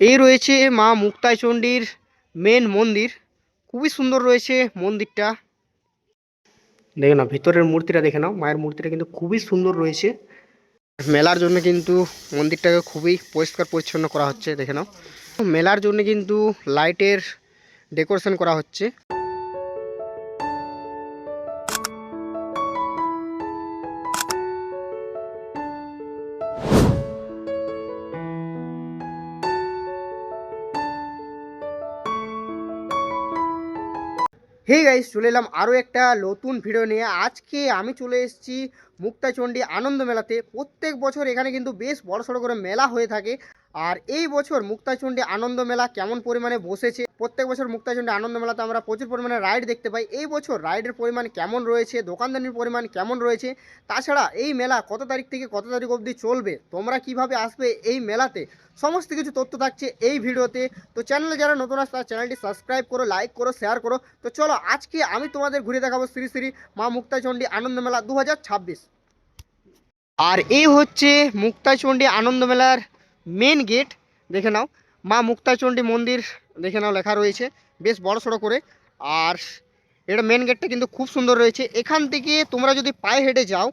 এই রয়েছে মা মুক্তাইচণ্ডীর মেন মন্দির। খুবই সুন্দর রয়েছে মন্দিরটা। দেখে নাও, ভিতরের মূর্তিটা দেখে নাও, মায়ের মূর্তিটা কিন্তু খুবই সুন্দর রয়েছে। মেলার জন্য কিন্তু মন্দিরটাকে খুবই পরিষ্কার পরিচ্ছন্ন করা হচ্ছে, দেখে নাও। মেলার জন্য কিন্তু লাইটের ডেকোরেশন করা হচ্ছে। হে গাইস চলে এলাম আরও একটা নতুন ভিডিও নিয়ে। আজকে আমি চলে এসেছি মুক্তাচণ্ডী আনন্দ মেলাতে প্রত্যেক বছর এখানে কিন্তু বেশ বড় সড়ো করে মেলা হয়ে থাকে। আর এই বছর মুক্তাচণ্ডী আনন্দ মেলা কেমন পরিমাণে বসেছে? প্রত্যেক বছর মুক্তাচণ্ডী আনন্দ মেলাতে আমরা প্রচুর পরিমাণে রাইড দেখতে পাই। এই বছর রাইডের পরিমাণ কেমন রয়েছে? দোকানদানির পরিমাণ কেমন রয়েছে? তাছাড়া এই মেলা কত তারিখ থেকে কত তারিখ অবধি চলবে? তোমরা কীভাবে আসবে এই মেলাতে? সমস্ত কিছু তথ্য থাকছে এই ভিডিওতে। তো চ্যানেলে যারা নতুন আসছে চ্যানেলটি সাবস্ক্রাইব করো লাইক করো শেয়ার করো। তো চলো আজকে আমি তোমাদের ঘুরে দেখাবো শ্রী শ্রী মা মুক্তাচণ্ডী আনন্দ মেলা দু হাজার ছাব্বিশ। আর এই হচ্ছে মুক্তাচণ্ডী আনন্দ মেলার মেন গেট দেখে নাও। মা মুক্তাচণ্ডী মন্দির, দেখে নাও, লেখা রয়েছে। বেশ বড় সড়ো করে। আর এটা মেন গেটটা কিন্তু খুব সুন্দর রয়েছে। এখান থেকে তোমরা যদি পায়ে হেঁটে যাও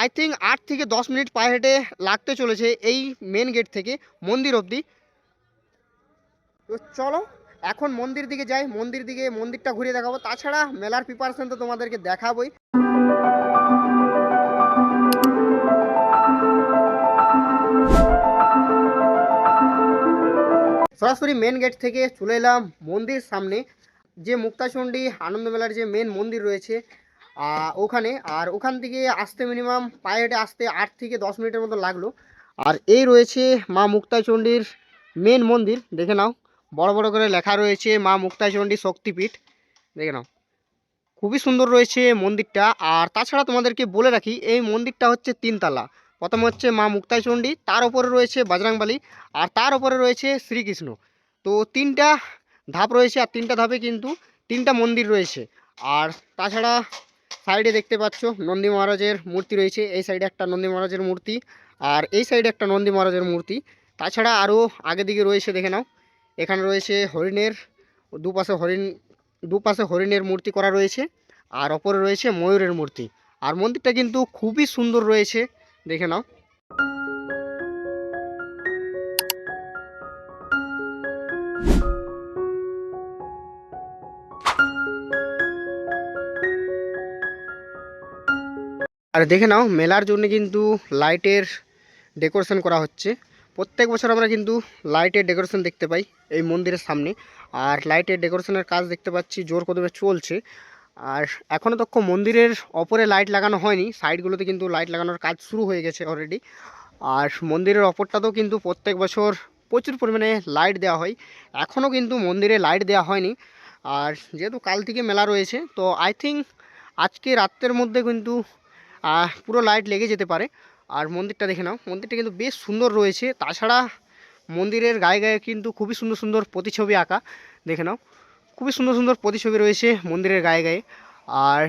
আই থিঙ্ক আট থেকে দশ মিনিট পায়ে হেঁটে লাগতে চলেছে এই মেন গেট থেকে, মন্দির অবধি। তো চলো, এখন মন্দির দিকে যাই। মন্দির দিকে মন্দিরটা ঘুরে দেখাবো। তাছাড়া মেলার প্রিপারেশন তো তোমাদেরকে দেখাবোই। সরাসরি মেন গেট থেকে চলে এলাম মন্দির সামনে, যে মুক্তাচণ্ডী আনন্দ মেলার যে মেন মন্দির রয়েছে ওখানে। আর ওখান থেকে আসতে মিনিমাম পায়ে হেঁটে আসতে আট থেকে দশ মিনিটের মতো লাগল। আর এই রয়েছে মা মুক্তাচণ্ডীর মেন মন্দির, দেখে নাও। বড় বড় করে লেখা রয়েছে মা মুক্তাচণ্ডী শক্তিপীঠ, দেখে নাও। খুবই সুন্দর রয়েছে মন্দিরটা। আর তাছাড়া তোমাদেরকে বলে রাখি, এই মন্দিরটা হচ্ছে তিনতলা। প্রথম হচ্ছে মা মুক্তাচণ্ডী তার উপরে রয়েছে বজরংবলী আর তার উপরে রয়েছে শ্রীকৃষ্ণ। তো তিনটা ধাপ রয়েছে আর তিনটা ধাপে কিন্তু তিনটা মন্দির রয়েছে। আর তাছাড়া সাইডে দেখতে পাচ্ছ নন্দী মহারাজের মূর্তি রয়েছে, এই সাইডে একটা নন্দী মহারাজের মূর্তি আর এই সাইডে একটা নন্দী মহারাজের মূর্তি। তাছাড়া আরও আগে দিকে রয়েছে দেখে নাও, এখানে রয়েছে হরিণের, দুপাশে হরিণ, দুপাশে হরিণের মূর্তি করা রয়েছে, আর ওপরে রয়েছে ময়ূরের মূর্তি। আর মন্দিরটা কিন্তু খুবই সুন্দর রয়েছে। দেখে নাও। আর দেখে নাও, মেলার জন্য কিন্তু লাইটের ডেকোরেশন করা হচ্ছে। প্রত্যেক বছর আমরা কিন্তু লাইটের ডেকোরেশন দেখতে পাই এই মন্দিরের সামনে। আর লাইটের ডেকোরেশনের কাজ দেখতে পাচ্ছি, জোর কদমে চলছে। আর এখনও তক্ষ মন্দিরের অপরে লাইট লাগানো হয়নি সাইডগুলোতে কিন্তু লাইট লাগানোর কাজ শুরু হয়ে গেছে অলরেডি আর মন্দিরের অপরটাতেও কিন্তু প্রত্যেক বছর প্রচুর পরিমাণে লাইট দেওয়া হয়। এখনও কিন্তু মন্দিরে লাইট দেওয়া হয়নি। আর যেহেতু কাল থেকে মেলা রয়েছে, তো আই থিঙ্ক আজকে রাত্রের মধ্যে কিন্তু পুরো লাইট লেগে যেতে পারে। আর মন্দিরটা দেখে নাও, মন্দিরটা কিন্তু বেশ সুন্দর রয়েছে। তাছাড়া মন্দিরের গায়ে গায়ে কিন্তু খুবই সুন্দর সুন্দর প্রতিছবি আঁকা, দেখে নাও। খুবই সুন্দর সুন্দর প্রতিছবি রয়েছে মন্দিরের গায়ে গায়ে। আর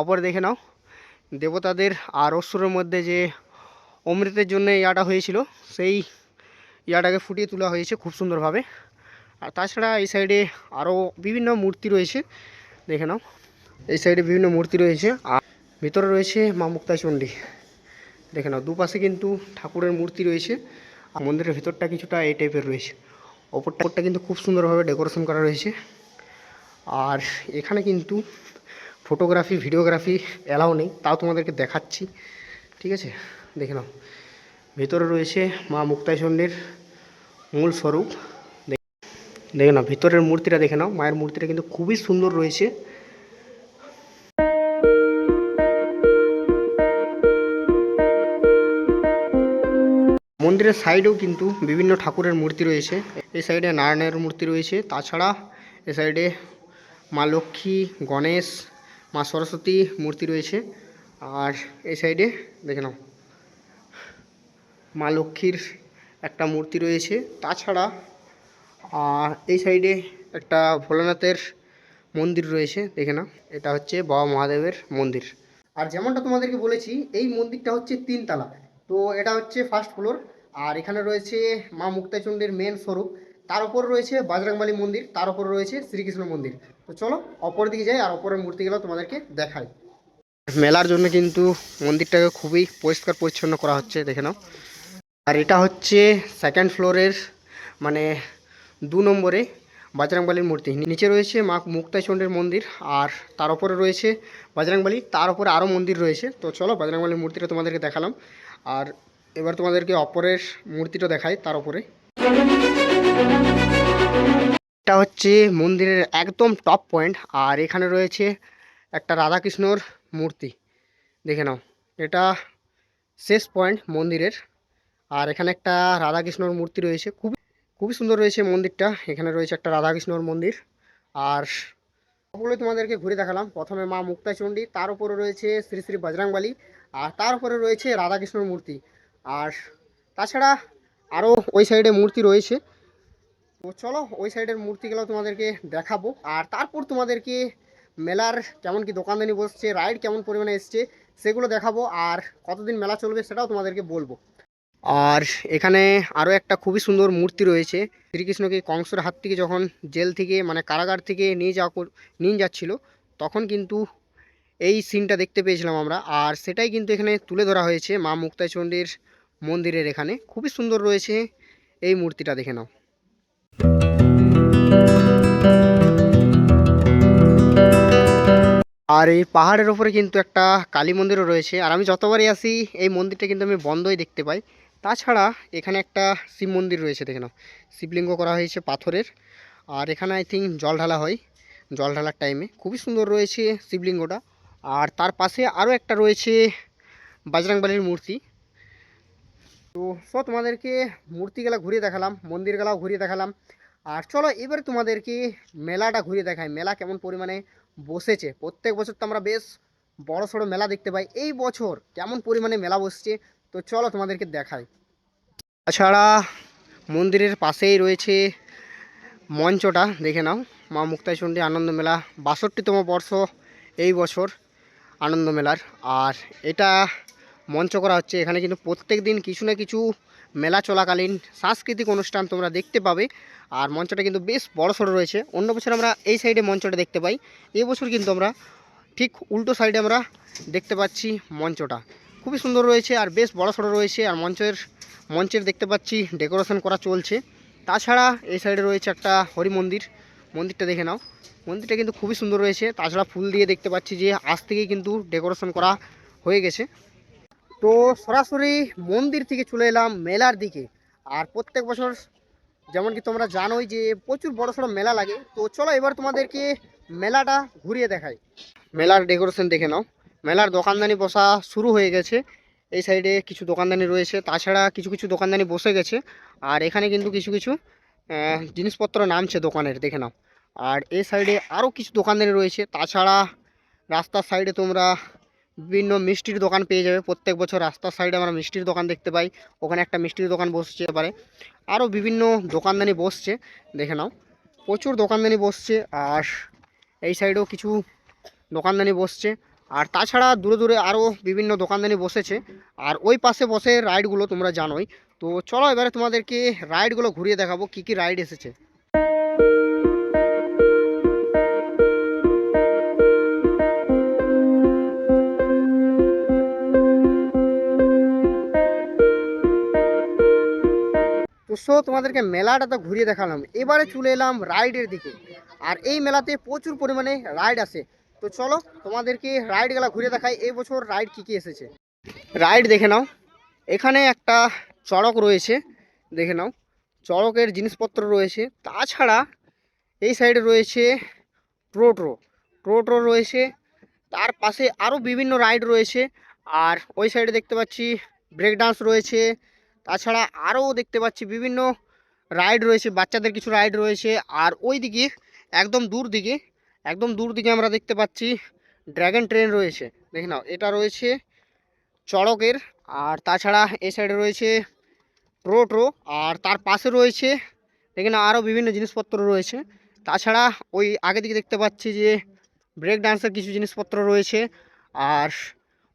অপর দেখে নাও, দেবতাদের আর অসুরের মধ্যে যে অমৃতের জন্য ইয়াটা হয়েছিল, সেই ইয়াটাকে ফুটিয়ে তোলা হয়েছে খুব সুন্দরভাবে। আর তাছাড়া এই সাইডে আরও বিভিন্ন মূর্তি রয়েছে, দেখে নাও, এই সাইডে বিভিন্ন মূর্তি রয়েছে। আর ভিতরে রয়েছে মা মুক্তাচণ্ডী দেখে নাও, দুপাশে কিন্তু ঠাকুরের মূর্তি রয়েছে, আর মন্দিরের ভিতরটা কিছুটা এই টাইপের রয়েছে। ওপরটা কিন্তু খুব সুন্দরভাবে ডেকোরেশন করা রয়েছে। আর এখানে কিন্তু ফটোগ্রাফি ভিডিওগ্রাফি অ্যালাও নেই, তাও তোমাদেরকে দেখাচ্ছি, ঠিক আছে? দেখে নাও। ভিতরে রয়েছে মা মুক্তাচণ্ডীর মূল স্বরূপ। দেখে নাও, ভিতরের মূর্তিটা দেখে নাও, মায়ের মূর্তিটা কিন্তু খুবই সুন্দর রয়েছে। মন্দিরের সাইডেও কিন্তু বিভিন্ন ঠাকুরের মূর্তি রয়েছে। এই সাইডে নারায়ণের মূর্তি রয়েছে। তাছাড়া এ সাইডে মা লক্ষ্মী, গণেশ, মা সরস্বতী মূর্তি রয়েছে। আর এই সাইডে দেখে নাও, মা লক্ষ্মীর একটা মূর্তি রয়েছে। তাছাড়া, আর এই সাইডে একটা ভোলানাথের মন্দির রয়েছে, দেখে নাও, এটা হচ্ছে বাবা মহাদেবের মন্দির। আর যেমনটা তোমাদেরকে বলেছি, এই মন্দিরটা হচ্ছে তিনতলা তো এটা হচ্ছে ফার্স্ট ফ্লোর আর এখানে রয়েছে মা মুক্তাচণ্ডীর মেন স্বরূপ। তার উপর রয়েছে বাজরাংবালী মন্দির, তার উপর রয়েছে শ্রীকৃষ্ণ মন্দির। তো চলো অপর দিকে যাই আর অপরের মূর্তিগুলো তোমাদেরকে দেখাই। মেলার জন্য কিন্তু মন্দিরটাকে খুবই পরিষ্কার পরিচ্ছন্ন করা হচ্ছে, দেখে নাও। আর এটা হচ্ছে সেকেন্ড ফ্লোরের মানে দু নম্বরে বাজরাংবালির মূর্তি। নিচে রয়েছে মা মুক্তাচণ্ডের মন্দির আর তার উপরে রয়েছে বাজরাংবালি। তার উপরে আরও মন্দির রয়েছে। তো চলো, বাজরাংবালির মূর্তিটা তোমাদেরকে দেখালাম। আর এবার তোমাদেরকে অপরের মূর্তিটা দেখাই তার উপরে এটা হচ্ছে মন্দিরের একদম টপ পয়েন্ট আর এখানে রয়েছে একটা রাধাকৃষ্ণর মূর্তি। দেখে নাও, এটা শেষ পয়েন্ট মন্দিরের। আর এখানে একটা রাধাকৃষ্ণর মূর্তি রয়েছে, খুবই খুবই সুন্দর রয়েছে মন্দিরটা। এখানে রয়েছে একটা রাধাকৃষ্ণর মন্দির। আর সবগুলোই তোমাদেরকে ঘুরে দেখালাম। প্রথমে মা মুক্তাচণ্ডী, তার উপরে রয়েছে শ্রী শ্রী বজরাংবালী, আর তার উপরে রয়েছে রাধাকৃষ্ণর মূর্তি। আর তাছাড়া আরও ওই সাইডে মূর্তি রয়েছে। তো চলো, ওই সাইডের মূর্তিগুলো তোমাদেরকে দেখাবো। আর তারপর তোমাদেরকে মেলার কেমন কি দোকানদানি বসছে, রাইড কেমন পরিমাণে এসছে, সেগুলো দেখাবো আর কতদিন মেলা চলবে সেটাও তোমাদেরকে বলব। আর এখানে আরও একটা খুবই সুন্দর মূর্তি রয়েছে। শ্রীকৃষ্ণকে কংসের হাত থেকে যখন জেল থেকে মানে কারাগার থেকে নিয়ে যাওয়া নিয়ে যাচ্ছিল, তখন কিন্তু এই সিনটা দেখতে পেয়েছিলাম আমরা। আর সেটাই কিন্তু এখানে তুলে ধরা হয়েছে মা মুক্তাচণ্ডীর মন্দিরের এখানে। খুবই সুন্দর রয়েছে এই মূর্তিটা দেখে নাও। আর এই পাহাড়ের ওপরে কিন্তু একটা কালী মন্দিরও রয়েছে। আর আমি যতবারই আসি, এই মন্দিরটা কিন্তু আমি বন্ধই দেখতে পাই। তাছাড়া এখানে একটা শিব মন্দির রয়েছে, দেখে নাও। শিবলিঙ্গ করা হয়েছে পাথরের। আর এখানে আই থিঙ্ক জল ঢালা হয়, জল ঢালার টাইমে খুবই সুন্দর রয়েছে শিবলিঙ্গটা। আর তার পাশে আরও একটা রয়েছে বাজরাংবালির মূর্তি। তো সব তোমাদেরকে মূর্তিগুলা ঘুরিয়ে দেখালাম, মন্দিরগুলাও ঘুরিয়ে দেখালাম। আর চলো এবারে তোমাদেরকে মেলাটা ঘুরিয়ে দেখাই। মেলা কেমন পরিমাণে বসেছে। প্রত্যেক বছর তো আমরা বেশ বড় সড়ো মেলা দেখতে পাই। এই বছর কেমন পরিমাণে মেলা বসছে? তো চলো তোমাদেরকে দেখাই। তাছাড়া মন্দিরের পাশেই রয়েছে মঞ্চটা, দেখে নাও। মা মুক্তাচণ্ডী আনন্দ মেলা, বাষট্টিতম বর্ষ এই বছর আনন্দ মেলার। আর এটা মঞ্চ করা হচ্ছে। এখানে কিন্তু প্রত্যেক দিন কিছু না কিছু মেলা চলাকালীন সাংস্কৃতিক অনুষ্ঠান তোমরা দেখতে পাবে। আর মঞ্চটা কিন্তু বেশ বড় সড়ো রয়েছে। অন্য বছর আমরা এই সাইডে মঞ্চটা দেখতে পাই। এবছর কিন্তু আমরা ঠিক উল্টো সাইডে আমরা দেখতে পাচ্ছি মঞ্চটা। খুবই সুন্দর রয়েছে আর বেশ বড় সড়ো রয়েছে। আর মঞ্চের মঞ্চের দেখতে পাচ্ছি ডেকোরেশন করা চলছে। তাছাড়া এই সাইডে রয়েছে একটা হরি মন্দির। মন্দিরটা দেখে নাও। মন্দিরটা কিন্তু খুবই সুন্দর রয়েছে। তাছাড়া ফুল দিয়ে দেখতে পাচ্ছি যে আজ থেকেই কিন্তু ডেকোরেশন করা হয়ে গেছে। তো সরাসরি মন্দির থেকে চলে এলাম মেলার দিকে। আর প্রত্যেক বছর যেমন কি তোমরা জানোই যে প্রচুর বড় সড়ো মেলা লাগে। তো চলো এবার তোমাদেরকে মেলাটা ঘুরিয়ে দেখাই। মেলার ডেকোরেশন দেখে নাও। মেলার দোকানদানি বসা শুরু হয়ে গেছে। এই সাইডে কিছু দোকানদানি রয়েছে, তাছাড়া কিছু কিছু দোকানদানি বসে গেছে। আর এখানে কিন্তু কিছু কিছু জিনিসপত্র নামছে দোকানের, দেখে নাও। আর এই সাইডে আরও কিছু দোকানদানি রয়েছে। তাছাড়া রাস্তার সাইডে তোমরা বিভিন্ন মিষ্টির দোকান পেয়ে যাবে। প্রত্যেক বছর রাস্তার সাইডে আমরা মিষ্টির দোকান দেখতে পাই। ওখানে একটা মিষ্টির দোকান বসছে পারে। আরও বিভিন্ন দোকানদানি বসছে, দেখে নাও। প্রচুর দোকানদানি বসছে আর এই সাইডেও কিছু দোকানদানি বসছে। আর তাছাড়া দূরে দূরে আরও বিভিন্ন দোকানদানি বসেছে। আর ওই পাশে বসে রাইডগুলো তোমরা জানোই। তো চলো এবারে তোমাদেরকে রাইডগুলো ঘুরিয়ে দেখাবো, কী কী রাইড এসেছে। সো তোমাদেরকে মেলাটা তো ঘুরিয়ে দেখালাম। এবারে চলে এলাম রাইডের দিকে। আর এই মেলাতে প্রচুর পরিমাণে রাইড আসে তো চলো তোমাদেরকে রাইডগুলো ঘুরে দেখাই। এই বছর রাইড কী কী এসেছে? রাইড দেখে নাও। এখানে একটা চড়ক রয়েছে, দেখে নাও। চড়কের জিনিসপত্র রয়েছে। তাছাড়া এই সাইডে রয়েছে টোটো। টোটো রয়েছে। তার পাশে আরও বিভিন্ন রাইড রয়েছে। আর ওই সাইডে দেখতে পাচ্ছি ব্রেক ডান্স রয়েছে। তাছাড়া আরও দেখতে পাচ্ছি বিভিন্ন রাইড রয়েছে, বাচ্চাদের কিছু রাইড রয়েছে। আর ওই দিকে একদম দূর দিকে একদম দূর দিকে আমরা দেখতে পাচ্ছি ড্র্যাগন ট্রেন রয়েছে। দেখে নাও, এটা রয়েছে চড়কের, আর তাছাড়া এ সাইডে রয়েছে টোটো আর তার পাশে রয়েছে এখানে আরও বিভিন্ন জিনিসপত্র রয়েছে। তাছাড়া ওই আগে দিকে দেখতে পাচ্ছি যে ব্রেক ডান্সের কিছু জিনিসপত্র রয়েছে, আর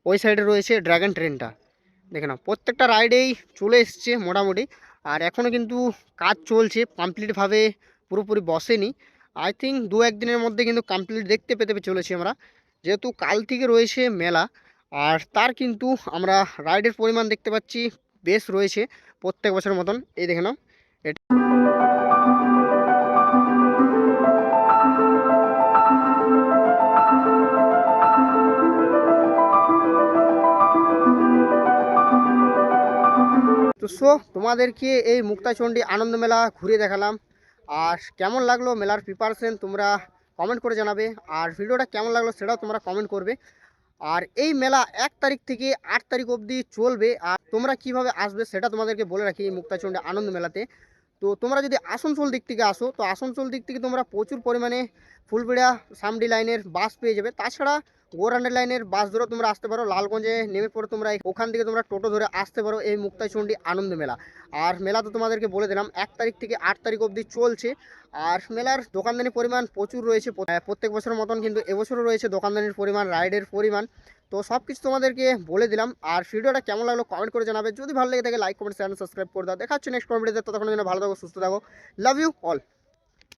ওই সাইডে রয়েছে ড্র্যাগন ট্রেনটা। দেখে নাও, প্রত্যেকটা রাইডেই চলে এসছে মোটামুটি। আর এখনও কিন্তু কাজ চলছে কমপ্লিটভাবে পুরোপুরি বসেনি। আই থিঙ্ক দু একদিনের মধ্যে কিন্তু কমপ্লিট দেখতে পেতে চলেছি আমরা। যেহেতু কাল থেকে রয়েছে মেলা, আর তার কিন্তু আমরা রাইডের পরিমাণ দেখতে পাচ্ছি, বেশ রয়েছে প্রত্যেক বছরের মতন। এই দেখে নাও, এটা সো তোমাদেরকে এই মুক্তাচণ্ডী আনন্দ মেলা ঘুরে দেখালাম। আর কেমন লাগল মেলার প্রিপারেশন তোমরা কমেন্ট করে জানাবে। আর ভিডিওটা কেমন লাগল সেটাও তোমরা কমেন্ট করবে। আর এই মেলা এক তারিখ থেকে আট তারিখ অবধি চলবে। আর তোমরা কীভাবে আসবে সেটা তোমাদেরকে বলে রাখি এই মুক্তাচণ্ডী আনন্দ মেলাতে। তো তোমরা যদি আসানসোল দিক থেকে আসো, তো আসানসোল দিক থেকে তোমরা প্রচুর পরিমাণে ফুলবিড়া সামডি লাইনের বাস পেয়ে যাবে। তাছাড়া গোরান্ডের লাইনের বাস ধরে তোমরা আসতে পারো, লালগঞ্জে নেমে পড়ে তোমরা ওখান থেকে তোমরা টোটো ধরে আসতে পারো এই মুক্তাচণ্ডী আনন্দ মেলা। আর মেলা তো তোমাদেরকে বলে দিলাম, এক তারিখ থেকে আট তারিখ অবধি চলছে। আর মেলার দোকানদানির পরিমাণ প্রচুর রয়েছে প্রত্যেক বছরের মতন কিন্তু এবছরও রয়েছে দোকানদানির পরিমাণ, রাইডের পরিমাণ। তো সব কিছু তোমাদেরকে বলে দিলাম। আর ভিডিওটা কেমন লাগল কমেন্ট করে জানাবে। যদি ভালো লেগে থাকে লাইক কমেন্ট চ্যানেল সাবস্ক্রাইব করে দাও। দেখা হচ্ছে নেক্সট কমেন্টে ততক্ষণ যেন ভালো থাকো, সুস্থ থাকো। Love you all